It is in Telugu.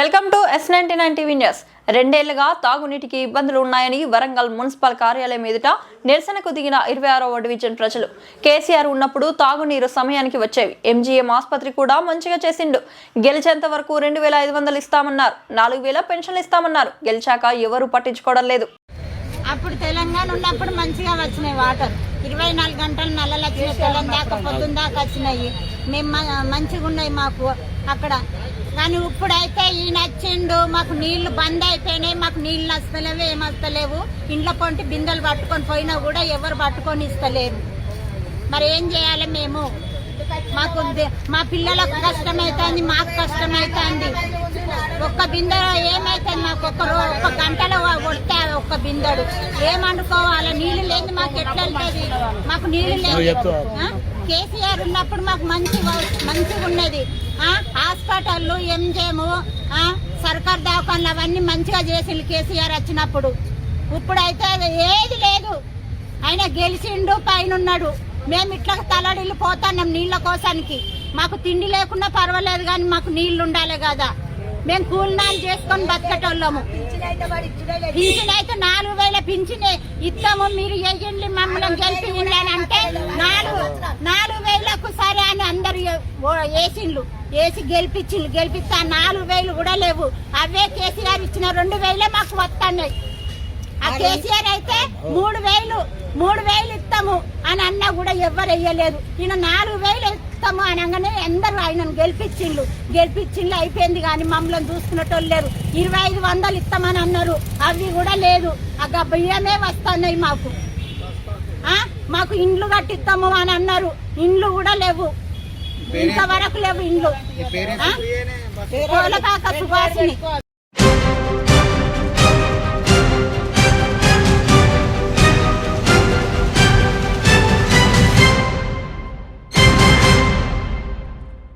Welcome to S ninety nine TV news. రెండేళ్ళుగా తాగునీటికి ఇబ్బందులు ఉన్నాయని వరంగల్ మున్సిపల్ కార్యాలయం ఎదుట నిరసనకు దిగిన ఇరవై ఆరవ డివిజన్ ప్రజలు. కేసీఆర్ ఉన్నప్పుడు తాగునీరు సమయానికి వచ్చేవి. ఎంజీఎం ఆసుపత్రి కూడా మంచిగా చేసిండు. గెలిచేంత వరకు రెండు వేల ఐదు వందలు ఇస్తామన్నారు. నాలుగు వేల పెన్షన్లు ఇస్తామన్నారు. గెలిచాక ఎవరు పట్టించుకోవడం లేదు. అప్పుడు తెలంగాణ ఉన్నప్పుడు మంచిగా వచ్చినాయి వాటర్. ఇరవై నాలుగు గంటలు నల్లలు వచ్చినాయి తెలంగాణ దాకా పొద్దున్న దాకా వచ్చినాయి. మేము మంచిగా ఉన్నాయి మాకు. అక్కడ కానీ ఇప్పుడైతే ఈయన వచ్చిండు మాకు నీళ్ళు బంద్ అయిపోయినాయి మాకు నీళ్ళు వస్తలేవు ఏం వస్తలేవు ఇంట్లో పొంటి బిందెలు పట్టుకొని పోయినా కూడా ఎవరు పట్టుకొని ఇస్తలేరు. మరి ఏం చేయాలి మేము? మాకు మా పిల్లలకు కష్టమవుతుంది మాకు కష్టమవుతుంది ఒక్క బిందె ఏమైతుంది మాకు ఒక్క ఒక్క గంటలో కొడితే ఒక్క బిందెడు. ఏమనుకోవాలి? నీళ్ళు లేని మాకు ఎట్లా మాకు నీళ్ళు లేదు? కేసీఆర్ ఉన్నప్పుడు మాకు మంచి మంచిగా ఉన్నది. హాస్పిటల్ ఎంజేము సర్కార్ దవాఖాన్లు అవన్నీ మంచిగా చేసిండు కేసీఆర్ వచ్చినప్పుడు. ఇప్పుడైతే అది ఏది లేదు. ఆయన గెలిచిండు పైన ఉన్నాడు మేము ఇట్లా తలడిల్లు పోతున్నాం నీళ్ళ కోసానికి. మాకు తిండి లేకుండా పర్వాలేదు కానీ మాకు నీళ్ళు ఉండాలి కదా. మేము కూలినాలు చేసుకొని బతకటోళ్ళము. పింఛన్ అయితే నాలుగు వేల పింఛన్. ఇస్తాము మీరు వేయండి మమ్మల్ని గెలిపి అని వేసిండ్లు వేసి గెలిపించిండ్లు గెలిపిస్తా నాలుగు వేలు కూడా లేవు. అవే కేసీఆర్ ఇచ్చిన రెండు వేలే మాకు వస్తున్నాయి ఆ కేసీఆర్ అయితే మూడు వేలు మూడు వేలు ఇస్తాము అని అన్నా కూడా ఎవ్వరు వెయ్యలేదు ఈయన నాలుగు వేలు ఇస్తాము అనగానే అందరూ ఆయనను గెలిపించిండ్లు గెలిపించిండ్లు అయిపోయింది కానీ మమ్మల్ని చూసుకునేటోళ్ళు లేరు. ఇరవై ఐదు వందలు ఇస్తామని అన్నారు. అవి కూడా లేదు. ఆ బియ్యమే వస్తున్నాయి మాకు. మాకు ఇండ్లు కట్టిస్తాము అని అన్నారు. ఇండ్లు కూడా లేవు. ఇంతవరకు లేవు ఇండ్లు ఆ? కోలపాక సుభాషిని